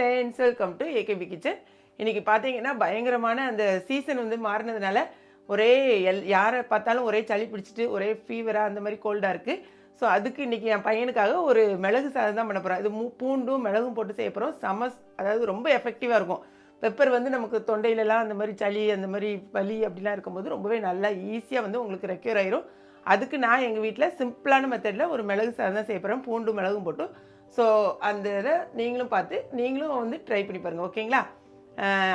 Friends welcome to AKP kitchen இன்றைக்கி பார்த்தீங்கன்னா பயங்கரமான அந்த சீசன் வந்து மாறினதுனால ஒரே எல் யாரை பார்த்தாலும் ஒரே சளி பிடிச்சிட்டு ஒரே ஃபீவராக அந்த மாதிரி கோல்டாக இருக்குது ஸோ அதுக்கு இன்றைக்கி என் பையனுக்காக ஒரு மிளகு சாதம் தான் பண்ண போகிறேன் இது மூ பூண்டும் மிளகும் போட்டு செய்ய போகிறோம் சம அதாவது ரொம்ப எஃபெக்டிவாக இருக்கும். பெப்பர் வந்து நமக்கு தொண்டையிலலாம் அந்த மாதிரி சளி அந்த மாதிரி வலி அப்படிலாம் இருக்கும்போது ரொம்பவே நல்லா ஈஸியாக வந்து உங்களுக்கு ரெக்யூர் ஆயிரும். அதுக்கு நான் எங்கள் வீட்டில் சிம்பிளான மெத்தடில் ஒரு மிளகு சாதம் தான் செய்ய போகிறேன் பூண்டும் மிளகும் போட்டு ஸோ அந்த இதை நீங்களும் பார்த்து நீங்களும் வந்து ட்ரை பண்ணி பாருங்கள் ஓகேங்களா?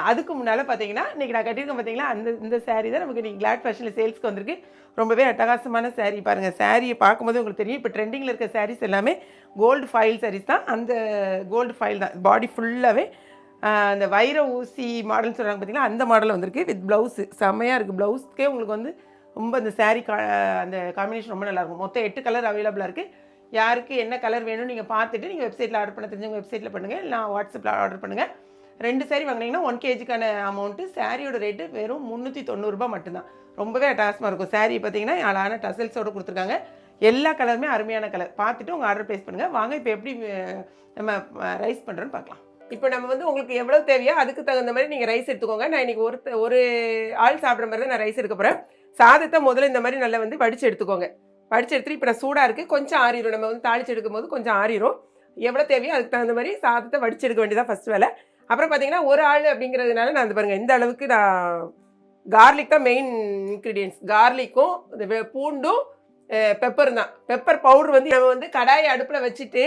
அதுக்கு முன்னால் பார்த்தீங்கன்னா இன்றைக்கி நான் கட்டியிருக்கேன் பார்த்தீங்களா அந்த இந்த சாரீ தான் நமக்கு இன்றைக்கி கிளாட் ஃபேஷனில் சேல்ஸ்க்கு வந்திருக்கு. ரொம்பவே அட்டகாசமான சாரீ பாருங்கள் சாரியை பார்க்கும்போது உங்களுக்கு தெரியும் இப்போ ட்ரெண்டிங்கில் இருக்க சாரீஸ் எல்லாமே கோல்டு ஃபைல் சாரீஸ் தான். அந்த கோல்டு ஃபைல் தான். பாடி ஃபுல்லாகவே அந்த வைர ஊசி மாடல்னு சொல்கிறாங்க பார்த்தீங்கன்னா அந்த மாடல் வந்திருக்கு வித் ப்ளவுஸு செம்மையாக இருக்குது ப்ளவுஸ்க்கே உங்களுக்கு வந்து ரொம்ப அந்த சாரீ கா அந்த காம்பினேஷன் ரொம்ப நல்லாயிருக்கும் மொத்தம் எட்டு கலர் அவைலபிளாக இருக்குது யாருக்கு என்ன கலர் வேணும்னு நீங்கள் பார்த்துட்டு நீங்கள் வெப்சைட்டில் ஆர்டர் பண்ண தெரிஞ்சவங்க வெப்சைட்டில் பண்ணுங்கள் இல்லை வாட்ஸ்அப்பில் ஆர்டர் பண்ணுங்கள் ரெண்டு saree வாங்கினீங்கன்னா ஒன் கேஜிக்கான அமௌண்ட்டு சாரியோட ரேட்டு வெறும் முந்நூற்றி தொண்ணூறுரூபா மட்டும்தான். ரொம்பவே அட்டாசமாக இருக்கும். சாரீ பார்த்தீங்கன்னா அழகான டசல்ஸோடு கொடுத்துருக்காங்க. எல்லா கலருமே அருமையான கலர் பார்த்துட்டு உங்கள் ஆர்டர் ப்ளேஸ் பண்ணுங்கள் வாங்க இப்போ எப்படி நம்ம ரைஸ் பண்ணுறோன்னு பார்க்கலாம். இப்போ நம்ம வந்து உங்களுக்கு எவ்வளோ தேவையோ அதுக்கு தகுந்த மாதிரி நீங்கள் ரைஸ் எடுத்துக்கோங்க. நான் இன்றைக்கி ஒரு ஒரு ஆள் சாப்பிட்ற மாதிரி தான் நான் ரைஸ் எடுக்க போகிறேன் சாதத்தை முதல்ல இந்த மாதிரி நல்லா வந்து வடித்து எடுத்துக்கோங்க. வடித்து எடுத்துட்டு இப்போ நான் சூடாக இருக்குது கொஞ்சம் ஆறிடும் நம்ம வந்து தாளிச்சு எடுக்கும்போது கொஞ்சம் ஆறிடும் எவ்வளோ தேவையோ அதுக்கு தகுந்த மாதிரி சாதத்தை வடிச்சு எடுக்க வேண்டியதாக ஃபஸ்ட் வேலை. அப்புறம் பார்த்தீங்கன்னா ஒரு ஆள் அப்படிங்கிறதுனால நான் அந்த பாருங்கள் எந்த அளவுக்கு நான் கார்லிக் தான் மெயின் இன்க்ரீடியன்ஸ் கார்லிக்கும் இந்த பூண்டும் பெப்பர் தான். பெப்பர் பவுடர் வந்து நம்ம வந்து கடாயை அடுப்பில் வச்சுட்டு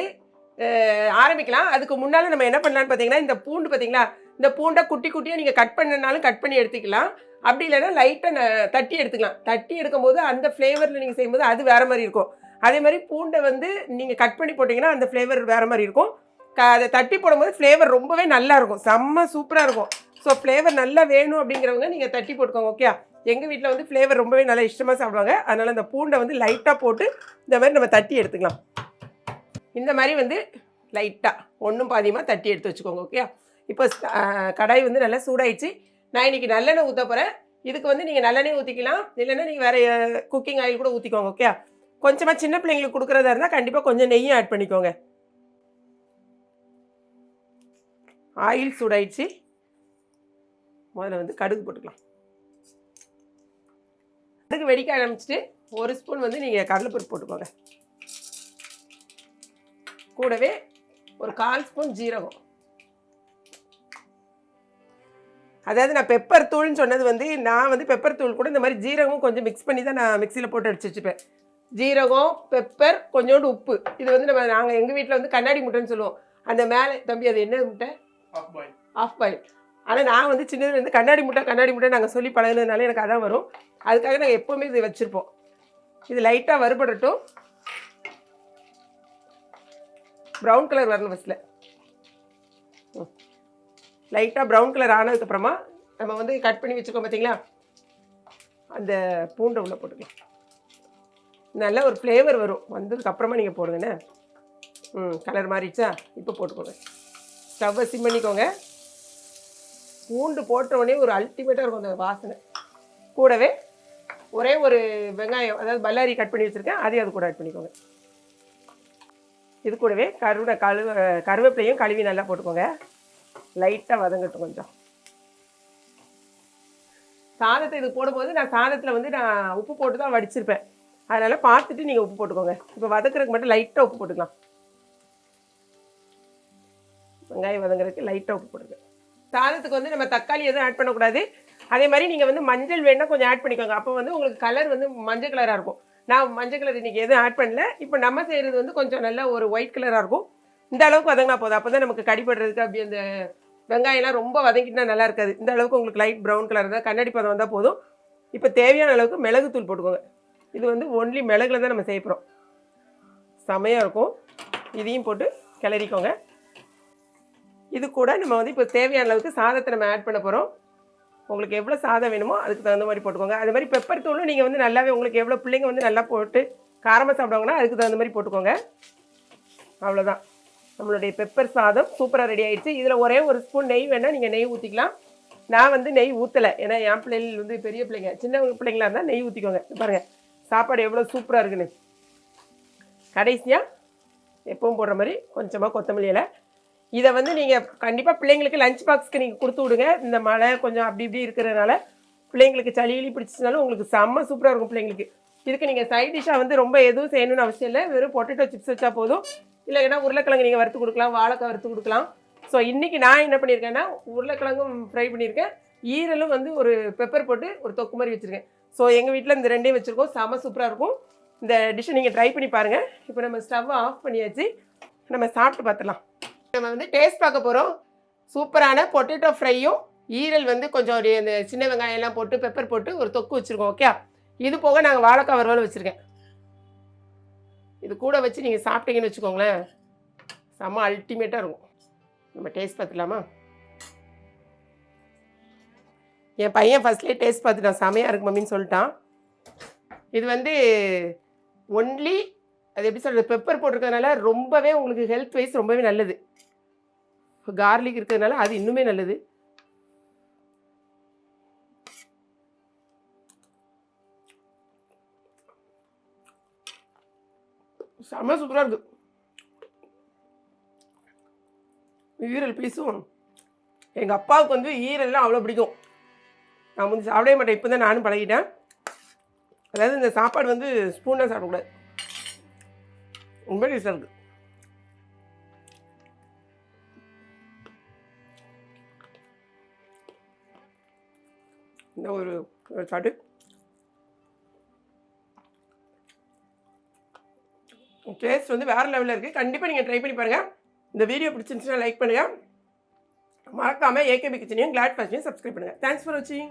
ஆரம்பிக்கலாம். அதுக்கு முன்னால் நம்ம என்ன பண்ணலான்னு பார்த்தீங்கன்னா இந்த பூண்டு பார்த்தீங்களா இந்த பூண்டை குட்டி குட்டியாக நீங்கள் கட் பண்ணனாலும் கட் பண்ணி எடுத்துக்கலாம். அப்படி இல்லைன்னா லைட்டாக தட்டி எடுத்துக்கலாம். தட்டி எடுக்கும்போது அந்த ஃப்ளேவரில் நீங்கள் செய்யும்போது அது வேறு மாதிரி இருக்கும். அதே மாதிரி பூண்டை வந்து நீங்கள் கட் பண்ணி போட்டிங்கன்னா அந்த ஃப்ளேவர் வேறு மாதிரி இருக்கும். க அதை தட்டி போடும்போது ஃப்ளேவர் ரொம்பவே நல்லா இருக்கும். செம்ம சூப்பராக இருக்கும். ஸோ ஃப்ளேவர் நல்லா வேணும் அப்படிங்கிறவங்க நீங்கள் தட்டி போட்டுக்கோங்க ஓகே எங்கள் வீட்டில் வந்து ஃப்ளேவர் ரொம்பவே நல்லா இஷ்டமாக சாப்பிடுவாங்க. அதனால் அந்த பூண்டை வந்து லைட்டாக போட்டு இந்த மாதிரி நம்ம தட்டி எடுத்துக்கலாம். இந்த மாதிரி வந்து லைட்டாக ஒன்றும் பாதியமாக தட்டி எடுத்து வச்சுக்கோங்க ஓகே இப்போ கடாய் வந்து நல்லா சூடாயிடுச்சு. நான் இன்னைக்கு நல்லெண்ணெய் ஊற்ற போகிறேன் இதுக்கு வந்து நீங்கள் நல்லெண்ணெய் ஊற்றிக்கலாம் இல்லைன்னா நீங்கள் வேறு குக்கிங் ஆயில் கூட ஊற்றிக்கோங்க ஓகே கொஞ்சமாக சின்ன பிள்ளைங்களுக்கு கொடுக்குறதா இருந்தால் கண்டிப்பாக கொஞ்சம் நெய்யும் ஆட் பண்ணிக்கோங்க. ஆயில் சூடாயிடுச்சு. முதல்ல வந்து கடுகு போட்டுக்கலாம். கடுகு வெடிக்க ஆரம்பிச்சிட்டு ஒரு ஸ்பூன் வந்து நீங்கள் கடலைப்பருப்பு போட்டுக்கோங்க. கூடவே ஒரு கால் ஸ்பூன் ஜீரகம். அதாவது நான் பெப்பர் தூள்னு சொன்னது வந்து நான் வந்து பெப்பர் தூள் கூட இந்த மாதிரி ஜீரகம் கொஞ்சம் மிக்ஸ் பண்ணி தான் நான் மிக்சியில் போட்டு அடிச்சு வச்சுப்பேன். ஜீரகம் பெப்பர் கொஞ்சோண்டு உப்பு. இது வந்து நம்ம நாங்கள் எங்கள் வீட்டில் வந்து கண்ணாடி முட்டைன்னு சொல்லுவோம். அந்த மேலே தம்பி அது என்ன முட்டை? ஆஃப் பாயில் ஆனால் நான் வந்து சின்னதுலேருந்து கண்ணாடி முட்டை கண்ணாடி முட்டை நாங்கள் சொல்லி பழகுனதுனால எனக்கு அதான் வரும். அதுக்காக நாங்கள் எப்போவுமே இது வச்சுருப்போம். இது லைட்டாக வறுபடட்டும். ப்ரௌன் கலர் வரணும் ஃபஸ்ட்டில் லைட்டாக ப்ரௌன் கலர் ஆனதுக்கப்புறமா நம்ம வந்து கட் பண்ணி வச்சுருக்கோம் பார்த்தீங்களா அந்த பூண்டை உள்ளே போட்டுக்கலாம். நல்ல ஒரு ஃப்ளேவர் வரும். வந்ததுக்கப்புறமா நீங்கள் போடுங்கண்ணே ம் கலர் மாறிடுச்சா? இப்போ போட்டுக்கோங்க. ஸ்டவ்வை சிம் பண்ணிக்கோங்க. பூண்டு போட்ட உடனே ஒரு அல்டிமேட்டாக இருக்கும் அந்த வாசனை. கூடவே ஒரே ஒரு வெங்காயம் அதாவது பல்லாரி கட் பண்ணி வச்சுருக்கேன் அதையும் அது கூட ஆட் பண்ணிக்கோங்க. இது கூடவே கருவை கழுவ கருவேப்பிலையும் கழுவி நல்லா போட்டுக்கோங்க. லைட்டாக வதங்கட்டும் கொஞ்சம். சாதத்தை இது போடும்போது நான் சாதத்தில் வந்து நான் உப்பு போட்டு தான் வடிச்சிருப்பேன். அதனால் பார்த்துட்டு நீங்கள் உப்பு போட்டுக்கோங்க. இப்போ வதக்குறதுக்கு மட்டும் லைட்டாக உப்பு போட்டுக்கலாம். வெங்காயம் வதங்குறதுக்கு லைட்டாக உப்பு போடுங்க சாதத்துக்கு வந்து நம்ம தக்காளி எதுவும் ஆட் பண்ணக்கூடாது. அதே மாதிரி நீங்கள் வந்து மஞ்சள் வேணால் கொஞ்சம் ஆட் பண்ணிக்கோங்க. அப்போ வந்து உங்களுக்கு கலர் வந்து மஞ்சள் கலராக இருக்கும். நான் மஞ்சள் கலர் இன்றைக்கி எதுவும் ஆட் பண்ணல. இப்போ நம்ம செய்கிறது வந்து கொஞ்சம் நல்லா ஒரு ஒயிட் கலராக இருக்கும். இந்த அளவுக்கு வதங்கினா போதும். அப்போ தான் நமக்கு கடிப்படுறதுக்கு அப்படி அந்த வெங்காயம்லாம் ரொம்ப வதங்கிட்டுனா நல்லா இருக்காது. இந்த அளவுக்கு உங்களுக்கு லைட் ப்ரௌன் கலர் தான் கண்ணாடி பதம் வந்தால் போதும். இப்போ தேவையான அளவுக்கு மிளகுத்தூள் போட்டுக்கோங்க. இது வந்து ஒன்லி மிளகுல தான் நம்ம செய்ய செமையாக இருக்கும். இதையும் போட்டு கிளறிக்கோங்க. இது கூட நம்ம வந்து இப்போ தேவையான அளவுக்கு சாதத்தை நம்ம ஆட் பண்ண போகிறோம் உங்களுக்கு எவ்வளோ சாதம் வேணுமோ அதுக்கு தகுந்த மாதிரி போட்டுக்கோங்க. அது மாதிரி பெப்பர் தூளும் நீங்கள் வந்து நல்லாவே உங்களுக்கு எவ்வளோ பிள்ளைங்க வந்து நல்லா போட்டு காரமாக சாப்பிடுவாங்கன்னா அதுக்கு தகுந்த மாதிரி போட்டுக்கோங்க. அவ்வளோதான் நம்மளுடைய பெப்பர் சாதம் சூப்பராக ரெடி ஆயிடுச்சு. இதில் ஒரே ஒரு ஸ்பூன் நெய் வேணால் நீங்கள் நெய் ஊற்றிக்கலாம் நான் வந்து நெய் ஊற்றலை ஏன்னா என் பிள்ளைகள் வந்து பெரிய பிள்ளைங்க. சின்ன பிள்ளைங்களா இருந்தால் நெய் ஊற்றிக்கோங்க பாருங்கள் சாப்பாடு எவ்வளோ சூப்பராக இருக்குன்னு. கடைசியாக எப்பவும் போடுற மாதிரி கொஞ்சமாக கொத்தமல்லி இலை. இதை வந்து நீங்கள் கண்டிப்பாக பிள்ளைங்களுக்கு லஞ்ச் பாக்ஸ்க்கு நீங்கள் கொடுத்து விடுங்க. இந்த மழை கொஞ்சம் அப்படி இப்படி இருக்கிறதுனால பிள்ளைங்களுக்கு சளி கிளி பிடிச்சிச்சுனாலும் உங்களுக்கு செம்ம சூப்பராக இருக்கும் பிள்ளைங்களுக்கு. இதுக்கு நீங்கள் சைட் டிஷ்ஷாக வந்து ரொம்ப எதுவும் செய்யணும்னு அவசியம் இல்லை. வெறும் பொட்டேட்டோ சிப்ஸ் வச்சா போதும். இல்லைன்னா உருளைக்கிழங்கு நீங்கள் வறுத்து கொடுக்கலாம் வாழைக்காய் வறுத்து கொடுக்கலாம். ஸோ இன்றைக்கி நான் என்ன பண்ணியிருக்கேன்னா உருளைக்கிழங்கும் ஃப்ரை பண்ணியிருக்கேன். ஈரலும் வந்து ஒரு பெப்பர் போட்டு ஒரு தொக்கு மாதிரி வச்சுருக்கேன். ஸோ எங்கள் வீட்டில் இந்த ரெண்டையும் வச்சுருக்கோம். செம சூப்பராக இருக்கும். இந்த டிஷ்ஷை நீங்கள் ட்ரை பண்ணி பாருங்கள் இப்போ நம்ம ஸ்டவ்வை ஆஃப் பண்ணியாச்சு. நம்ம சாப்பிட்டு பார்த்துலாம் நம்ம வந்து டேஸ்ட் பார்க்க போகிறோம் சூப்பரான பொட்டேட்டோ ஃப்ரையும் ஈரல் வந்து கொஞ்சம் ஒரு இந்த சின்ன வெங்காயம் எல்லாம் போட்டு பெப்பர் போட்டு ஒரு தொக்கு வச்சுருக்கோம் ஓகே இது போக நாங்கள் வாழைக்காய் வறுவல் வச்சுருக்கேன். இது கூட வச்சு நீங்கள் சாப்பிட்டீங்கன்னு வச்சுக்கோங்களேன் செம்ம அல்டிமேட்டாக இருக்கும். நம்ம டேஸ்ட் பார்த்துலாமா என் பையன் ஃபஸ்ட்லேயே டேஸ்ட் பார்த்துட்டான் செமையாக இருக்கு மம்மின்னு சொல்லிட்டான். இது வந்து ஒன்லி அது எப்படி சொல்கிறது பெப்பர் போட்டிருக்கறதுனால ரொம்பவே உங்களுக்கு ஹெல்த் வைஸ் ரொம்பவே நல்லது. கார்லிக் இருக்கிறதுனால அது இன்னுமே நல்லது. செம்ம சூப்பராக இருக்குது ஈரல் பீஸும் எங்கள் அப்பாவுக்கு வந்து ஈரல்லாம் அவ்வளோ பிடிக்கும். நான் வந்து சாப்பிடவே மாட்டேன் இப்போ தான் நானும் பழகிட்டேன். அதாவது இந்த சாப்பாடு வந்து ஸ்பூனாக சாப்பிடக்கூடாது. ரொம்ப டேஸ்டாக இருக்குது இந்த ஒரு சாட்டு டேஸ்ட் வந்து வேறு லெவலில் இருக்குது கண்டிப்பாக நீங்கள் ட்ரை பண்ணி பாருங்கள் இந்த வீடியோ பிடிச்சிருந்துச்சுன்னா லைக் பண்ணுங்கள் மறக்காமல் ஏகேபி கிச்சனையும் கிளாட் ஃபேஷனையும் சப்ஸ்கிரைப் பண்ணுங்கள் தேங்க்ஸ் ஃபார் வாட்சிங்